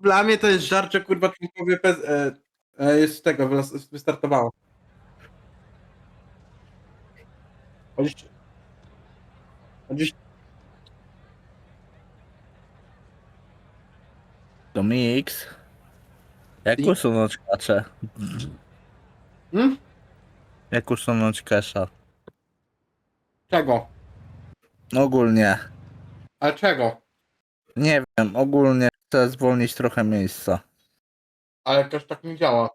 Dla mnie to jest żarcie, kurwa, członkowie PZ... E, e, jest z tego, wylas- wystartowało. Chodzisz... Chodzisz... To mix. Jak I- usunąć kaczę? Hmm? Jak usunąć kesza? Czego? Ogólnie. Ale czego? Nie wiem, ogólnie chcę zwolnić trochę miejsca. Ale też tak nie działa.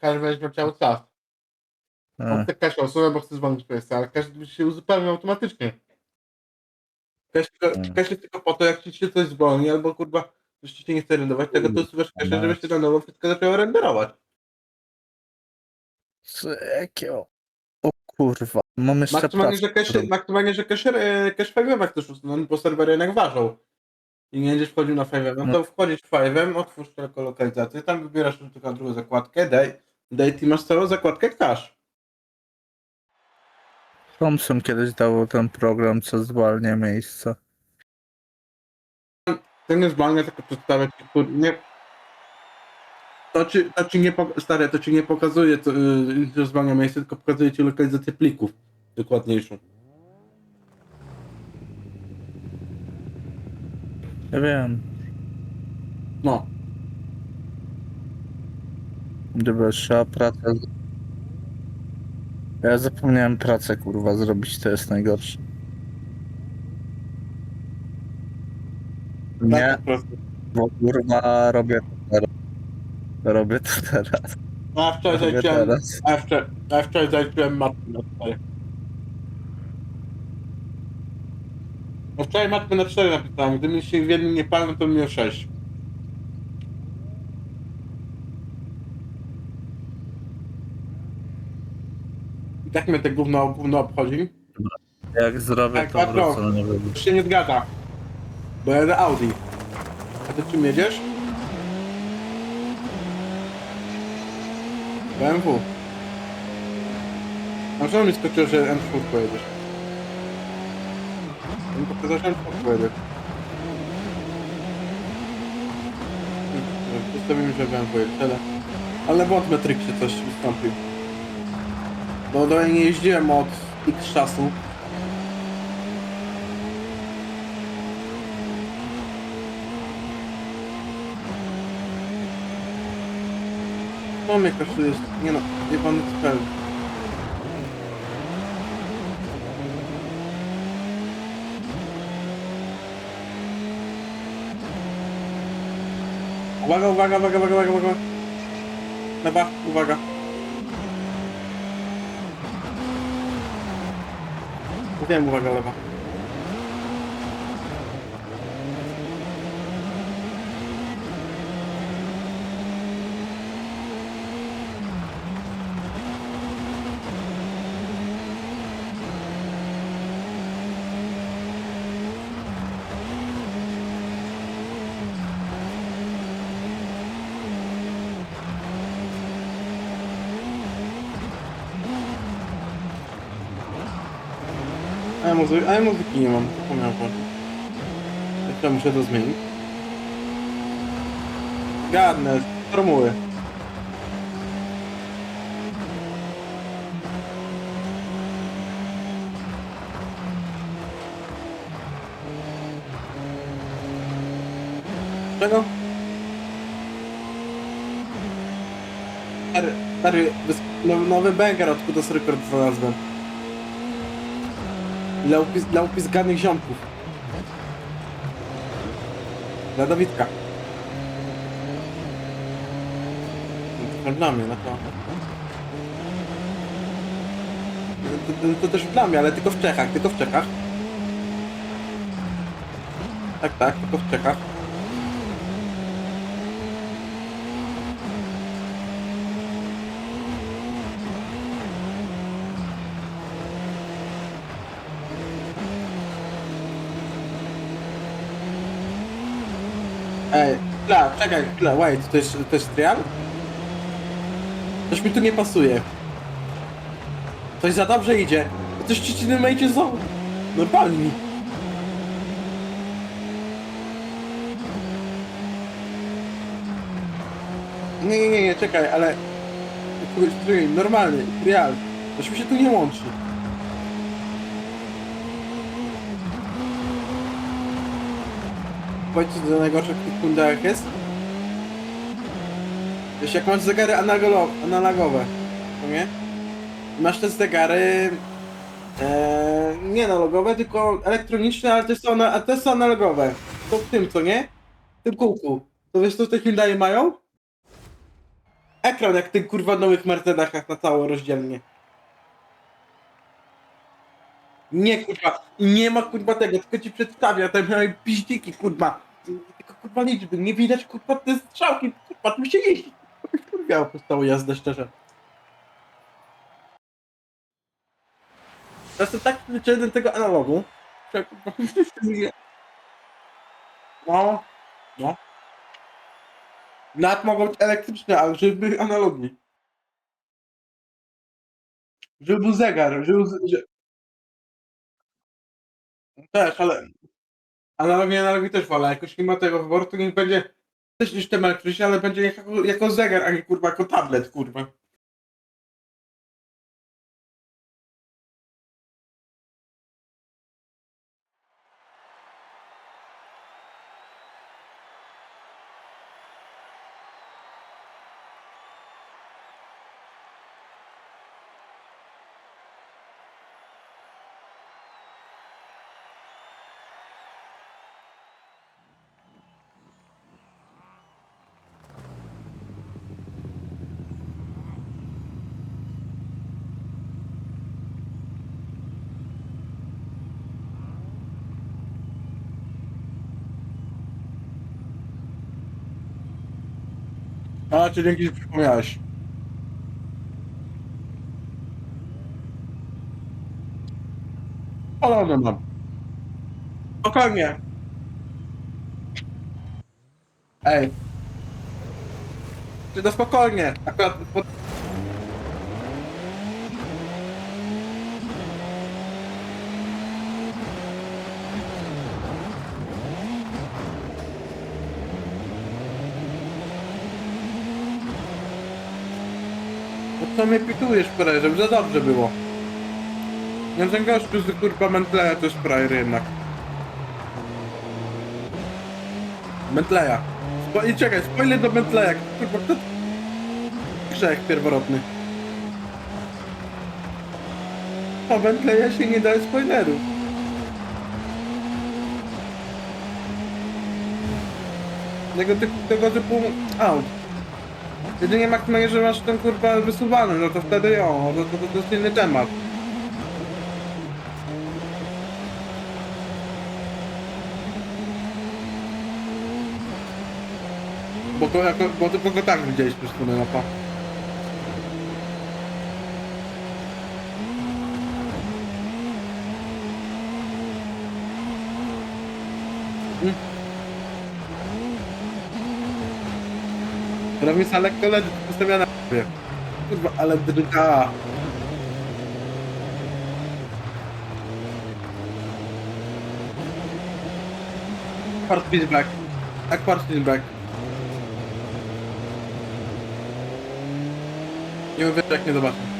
Każdy weźmie cały czas. E, cash osobę, bo chce zwolnić kwestię, ale cash się uzupełnia automatycznie. Cash, tylko- Mm. cash jest tylko po to, jak ci się coś zwolni, albo kurwa, coś ci się nie chce renderować, tego to usuwasz cash, Mm. żeby się na nowo wszystko zaczęło renderować. co, jakiego? O kurwa. Mam jeszcze Maksymalnie, pracę. że cache, maksymalnie, że cache, cache 5 chcesz usunąć, bo serwery jednak ważą. I nie będziesz wchodził na 5 no to wchodzisz w 5 otwórz tylko lokalizację, tam wybierasz tylko drugą zakładkę, daj, daj i masz całą zakładkę cache. Thompson kiedyś dał ten program, co zwalnia miejsca. To nie zwalnia, tylko przedstawia ci, kur... nie... To ci, to ci nie, pok- stare, to ci nie pokazuje, to, yy, że zwalnia miejsce, tylko pokazuje ci lokalizację plików dokładniejszą. Ja wiem. No, Gdyby trzeba pracę. Ja zapomniałem pracę kurwa zrobić, to jest najgorsze. Nie, tak po prostu. bo kurwa robię to teraz. Robię to teraz. A ja wczoraj Robię zaliczyłem, teraz. a wczoraj, a na 4. No wczoraj matmę na 4 napisałem, gdybym się w jednym nie palnął, to bym miał 6. I tak mnie te gówno, gówno obchodzi. Jak zrobię Tak, to patrz, wrócę na niego. Się nie zgadza. Bo jadę Audi. A ty czym jedziesz? BMW. A czemu mi skoczyło, że M4 pojedziesz? Że M4 pojedziesz. Hmm, Zostawimy, że jedzie, tyle. Ale błąd się coś wystąpił. Bo do niej nie jeździłem od x czasu. No mnie kosztuje, nie no, jebany spell. Uwaga, uwaga, uwaga, uwaga, uwaga, uwaga. Lewa, uwaga. Mówiłem, uwaga, lewa. Ja, muzy- a ja muzyki nie mam, zapomniałem włączyć. Jeszcze muszę to zmienić. Gadne, formuły. Czego? Stary, stary, no- nowy banger od Kudos Record znalazłem. Dla, upis, dla upiskanych ziomków. Dla Dawidka. No To dla mnie, na to. To, to, to też dla mnie, ale tylko w Czechach, tylko w Czechach. Tak, tak, tylko w Czechach. chwila, czekaj, chwila, wait, to jest, to jest trial? Coś mi tu nie pasuje. Coś za dobrze idzie. Coś ci innym idzie znowu. Normalni. Nie, nie, nie, nie, czekaj, ale... Normalny, trial. Coś mi się tu nie łączy. Powiedzcie, co najgorsze w kundach jest? Wiesz, jak masz zegary analogo- analogowe, no nie? Masz te zegary... E, nie analogowe, tylko elektroniczne, ale też są, a są analogowe. To w tym, co nie? W tym kółku. To wiesz, co te Hyundai mają? Ekran jak w tych kurwa nowych Mercedesach na całe rozdzielnie. Nie kurwa, nie ma kurwa tego, tylko ci przedstawia te małe piździki kurwa. Tylko kurwa liczby, nie widać kurwa te strzałki, kurwa tu się jeździ. Kurwa po całą jazdę szczerze. Jest tak przyzwyczajony tego analogu, że kurwa. No, no. Nawet mogą być elektryczne, ale żeby były analogii. Żeby był zegar, żeby był... Że... Też, ale... Analogi, analogi też wolę. Jak już nie ma tego wyboru, to niech będzie też niż elektryczny, ale będzie jako, jako zegar, a nie kurwa jako tablet, kurwa. A, czy dzięki, że przypomniałeś. Polony mam. Spokojnie. Ej. Czy to spokojnie. Akurat pod... No co mnie pitujesz, żeby za dobrze było. Nie ten gościu z kurwa Mentleya to jest frajer jednak. Mentleya. Spo I czekaj, spoiler do Mentleya. Kurwa, kto... Grzech pierworodny. O Mentleya się nie daje spoilerów. Tego tego typu aut. Jedynie maksymalnie, że masz ten kurwa wysuwany, no to wtedy jo, to, to, to, to jest inny temat. Bo to jako, bo tylko go tak widzieliśmy przez no mapa. Kierownica lekko leży, postawiona na sobie. Kurwa, ale drga. Part feedback. Tak, part feedback. Nie mówię, jak nie zobaczę.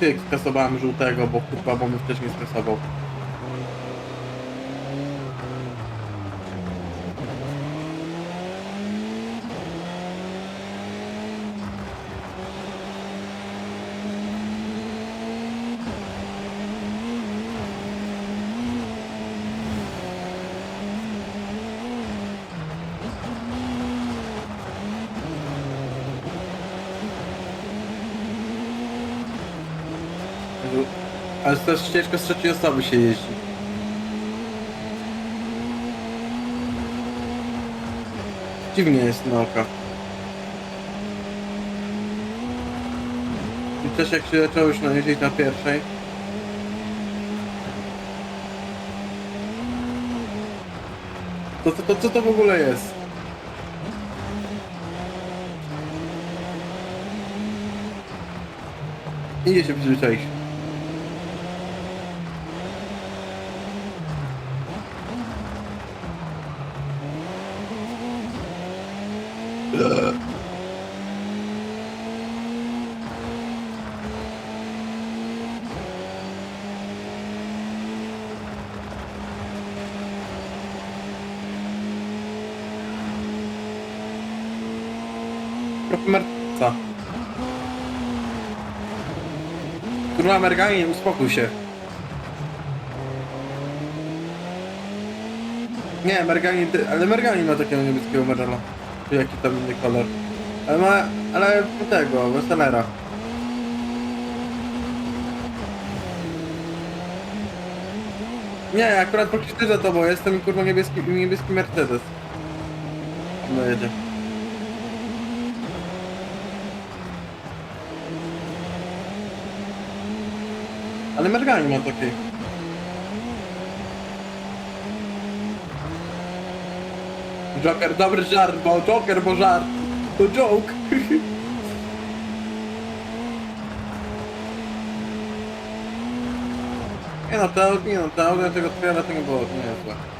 Ty skasowałem żółtego, bo kurwa, bo mnie wcześniej skasował. Też ciężko z trzeciej osoby się jeździ. Dziwnie jest na oko. I też jak się zaczęło już najeździć na pierwszej. To, to, to co to w ogóle jest? Idzie się przyzwyczaić. Trochę martwa. Kurwa, Mergani, uspokój się. Nie, Mergani, ty- ale Mergani ma takiego niebieskiego medala. Czy jaki tam inny kolor. Ale ma, ale tego, Weselera. Nie, akurat krzyczy za tobą jestem kurwa niebieski, niebieski Mercedes. No jedzie. Ale Mergani ma taki. Joker, dobry żart, bo Joker, bo żart. To joke. Nie no, to, nie no, to audio tego trailer nie było, to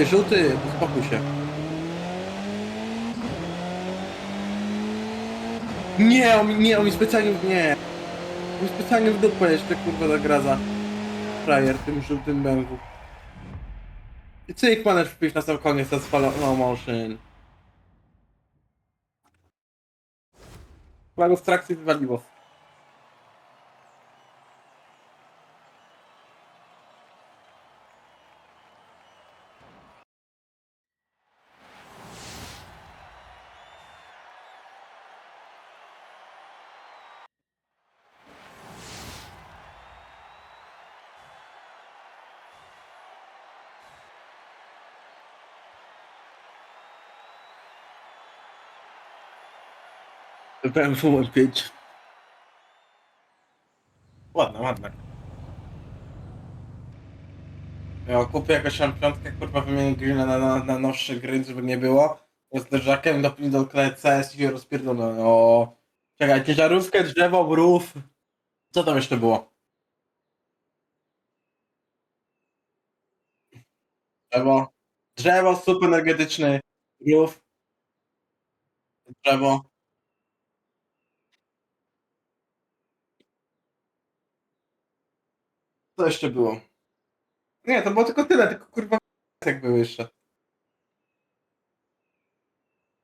Ty, żółty, uspokój się. Nie, on mi, nie, on mi specjalnie, nie. On mi specjalnie w dupę jeszcze, kurwa, zagraza. Frajer, tym żółtym bęgu. I cyk, manecz wpisz na sam koniec, na spalo, no motion. Chyba go w trakcji wywaliło. BMW M5. Ładna, ładna. Ja kupię jakąś tam piątkę, kurwa wymienię grilla na, na, na nowszy grill, żeby nie było. Z zderzakiem do, do CS i rozpierdolę. O, czekaj, ciężarówkę, drzewo, rów. Co tam jeszcze było? Drzewo. Drzewo, super energetyczny. Rów. Drzewo. Co jeszcze było? Nie, to było tylko tyle, tylko kurwa jak były jeszcze.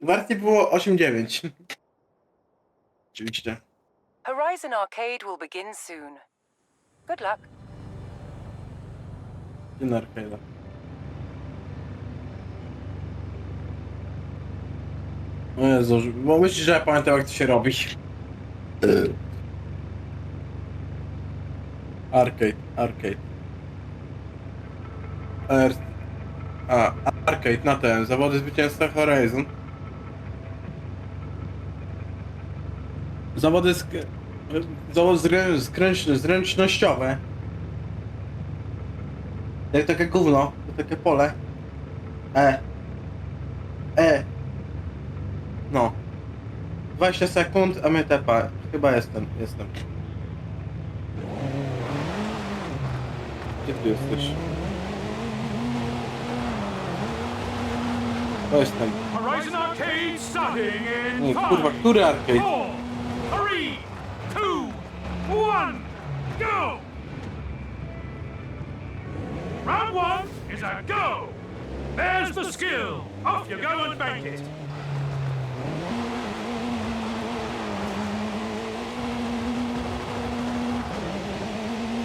Warty było 8-9. Oczywiście. Horizon Arcade will begin soon. Good luck. Dzień arcade. O Jezu, bo myślisz, że ja pamiętam jak to się robi. Arcade, arcade. A, arcade na ten, zawody zwycięstwa Horizon. Zawody sk... Zawody zrę... zręczne, zręcznościowe. Jak takie gówno, takie pole. E. E. No. 20 sekund, a my tepa. Chyba jestem, jestem. Ty jesteś? To jestem. Horizon Arcade starting in Nie, kurwa, który arcade? four, three, two, one, go! Round one is a go! There's the skill. Off you go and bank it.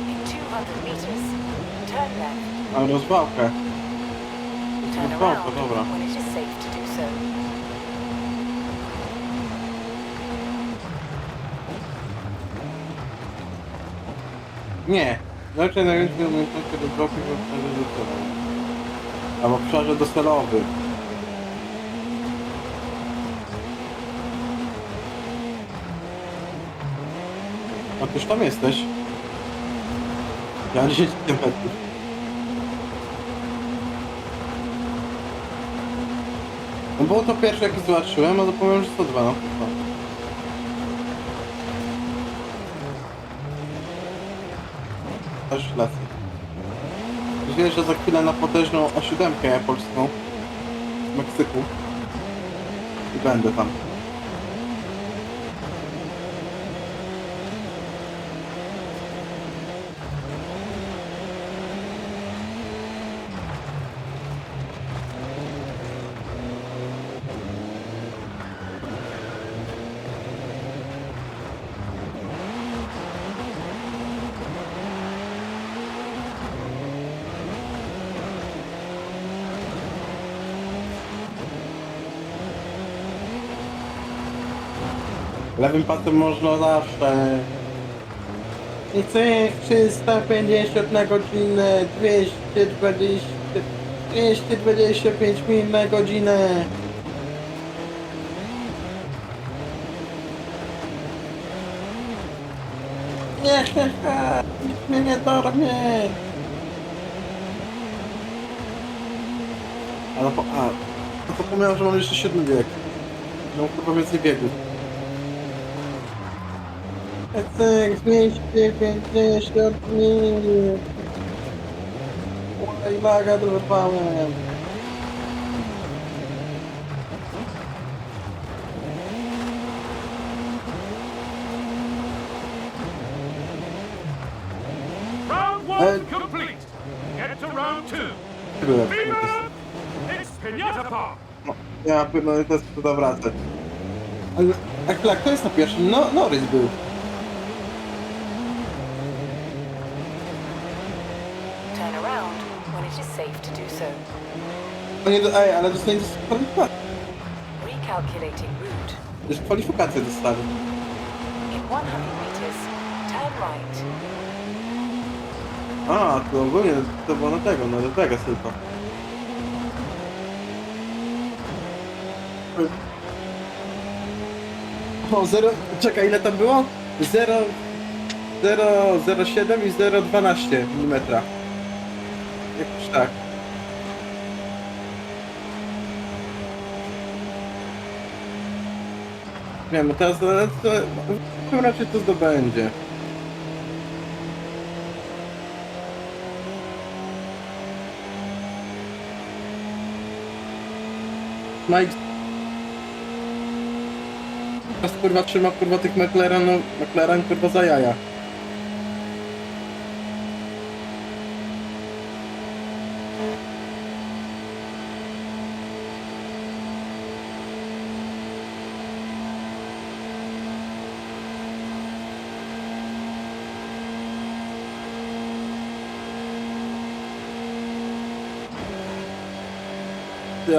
In 200 meters, turn left. A rozwałkę. Turn Rozwałka, around dobra. when it is safe to do so. Nie. Znaczy najwięcej umiejętności do bloku w obszarze docelowym. A w obszarze docelowym. A tyż tam jesteś? Ja mam 10 km. No było to pierwsze jak zobaczyłem, a powiem, że 102 no. chyba. Też lecę. Wiesz, że za chwilę na potężną A7 polską w Meksyku i będę tam. Lewym pasem można zawsze. I cyk, 350 na godzinę, 220, 225 mil na godzinę. Nie, he, he, nikt mnie nie dormie. Ale po, a, no zapomniałem, że mam jeszcze siódmy wiek. Mam chyba więcej biegów. Tak, 250 mil. Oj, laga dorwałem. Round one complete. Get to round two. Viva! It's Pinata Park. No, ja pierdolę, teraz tu wracać. Ale, a kto jest na pierwszym? No, Norris był. Turn around when it is safe to do so. No nie, do- ej, ale dostanie dyskwalifikację. Recalculating route. Dyskwalifikację dostali. In 100 meters, turn right. A, to ogólnie to było na tego, na Vegas tylko. O, 0, czekaj, ile tam było? 0, 0, 07 i 0,12 mm. Jakoś tak. Nie, no teraz to, to, raczej to zdobędzie. Mike Teraz kurwa trzyma kurwa tych McLaren, McLaren kurwa za jaja.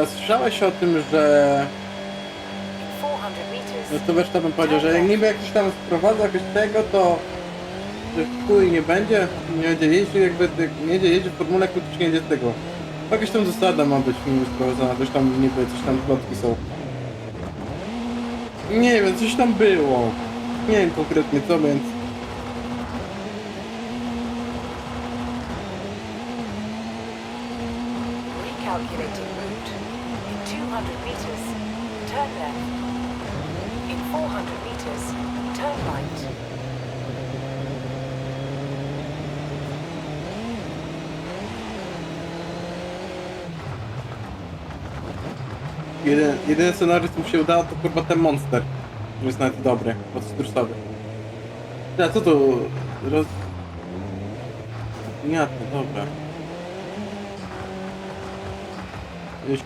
Słyszałeś o tym, że In 400 meters, No to wiesz, to bym powiedział, że jak niby jak ktoś tam wprowadza jakoś tego, to że w chuj nie będzie, nie będzie jeździł jakby, jak nie będzie jeździł w formule, to nie będzie z tego. Jakaś tam zasada ma być niby wprowadzona, coś tam niby, coś tam plotki są. Nie wiem, coś tam było. Nie wiem konkretnie co, więc... recalculating route. In 200 meters, turn left. In 400 meters, turn right. Jeden, jedyny scenariusz, co się udało, to kurwa ten monster. Który jest nawet dobry, podstyrsowy. A co tu? Roz... Nie, to dobra. Jeźdź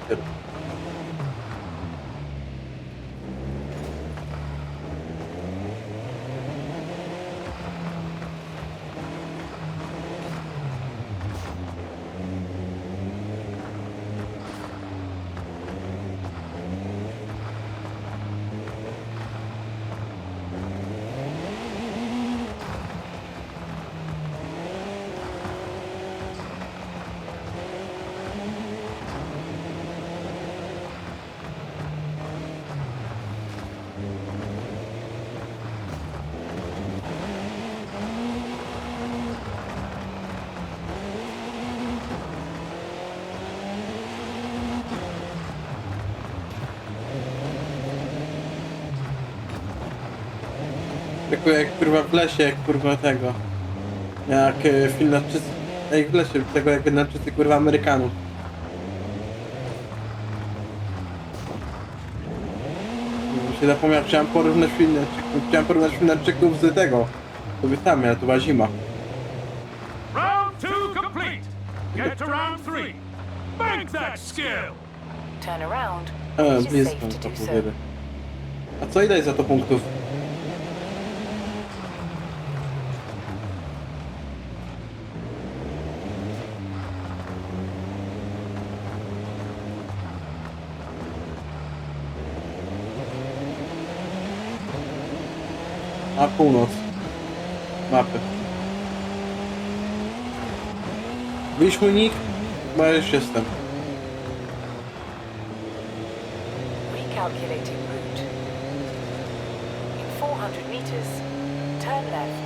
jak kurwa w lesie, jak kurwa tego. Jak e, Finlandczycy. Jak w lesie, tego jak Finlandczycy kurwa Amerykanów. Bo się zapomniał, chciałem porównać Finlandczyków, chciałem porównać Finlandczyków z tego. Kobietami, ale to była zima. Round two complete. Get to round three. Bank that skill. Turn around. E, It is blisko safe to to do so. powiedzieć. A co ile jest za to punktów? A północ. Mapy. Wyśmujnik? Chyba już jestem. Recalculating route. In 400 meters, turn left.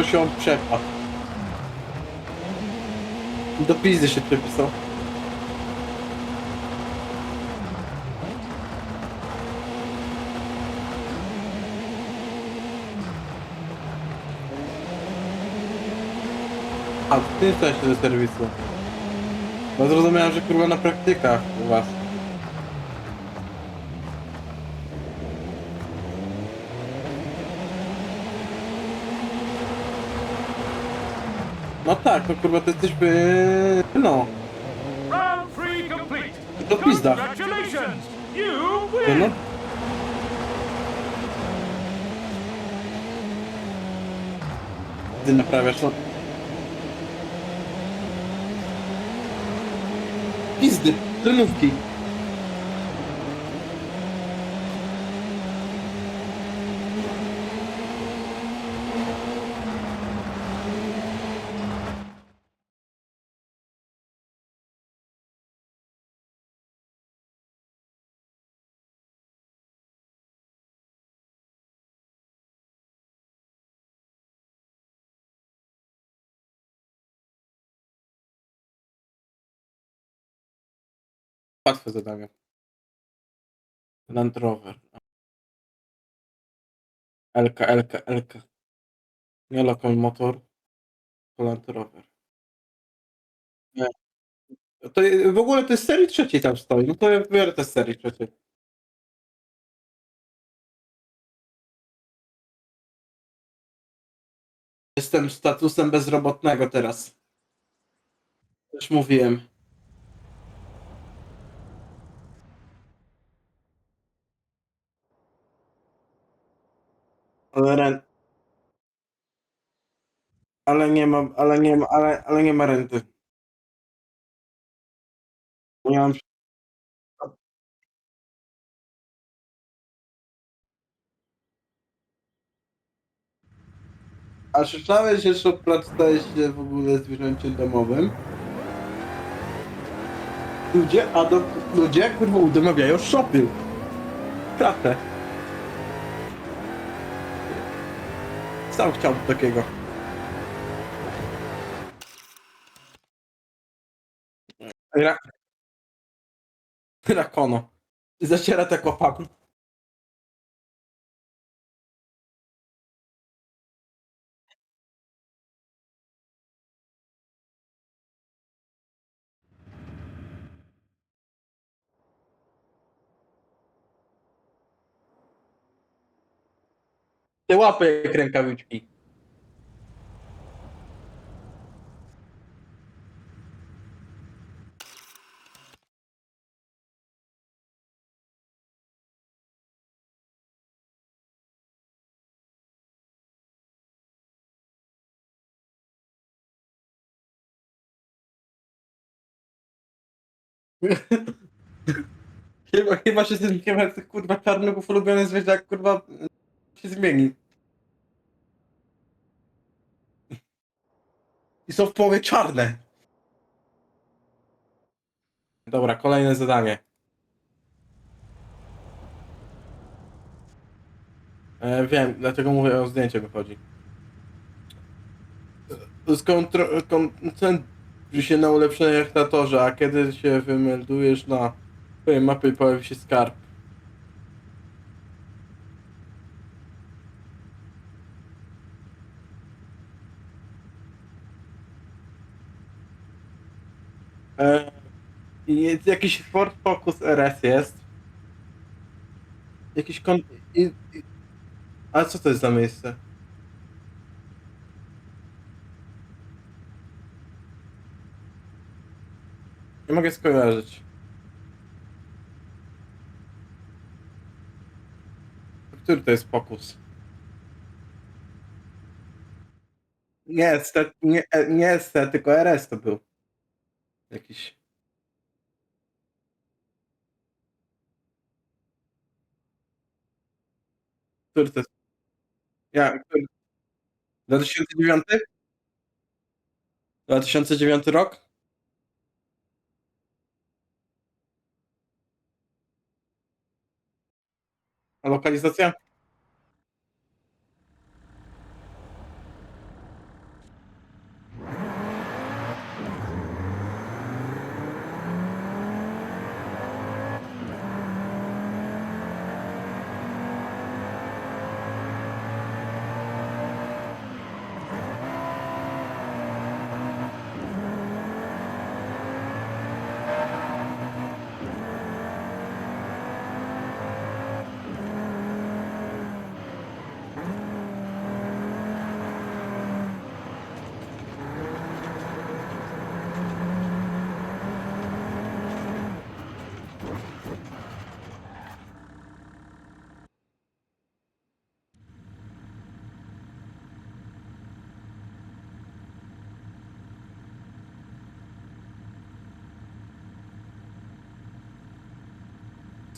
To się on przepadł. Do pizdy się przepisał. A, ty jesteś do serwisu. No zrozumiałem, że kurwa na praktykach u was. No tak, no kurwa, to jesteśmy... No, Round three complete. to pizda. Congratulations. You To no. win. Ty naprawiasz, no. Pizdy, trenówki. Łatwe zadanie. Land Rover. Elka, Elka, Elka. Nie lokomotor, to Land Rover. Nie. To w ogóle to jest serii trzeciej tam stoi. No to ja biorę te serii trzeciej. Jestem statusem bezrobotnego teraz. Już mówiłem. Ale, ren... ale nie ma, ale nie ma, ale, ale nie ma renty. Nie mam A słyszałeś, że Szoprat staje się w ogóle zwierzęciem domowym? Ludzie, a do, ludzie kurwa udomawiają szopy. Kratę. Sam chciałbym takiego. Ra... Rakono. Zaciera tak łapami. Te łapy jak rękawiczki. Chyba, chyba się z tym chyba tych kurwa czarnuchów ulubiony kurwa się zmieni. I są w połowie czarne. Dobra, kolejne zadanie. E, wiem, dlatego mówię o zdjęciu mi chodzi. Skontro- koncentruj się na ulepszeniach na torze, a kiedy się wymeldujesz na twojej mapie pojawi się skarb. Jest jakiś Ford Focus RS jest. Jakiś kon... I, i... A co to jest za miejsce? Nie mogę skojarzyć. Który to jest Focus? Nie, ST, nie, e, nie tylko RS to był. Jakiś. Który to jest? Ja, który? 2009? 2009 rok? A lokalizacja?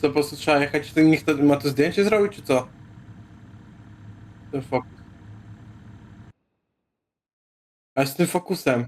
Co po prostu trzeba jechać, to niech to, ma to zdjęcie zrobić, czy co? Ten fokus. A z tym fokusem.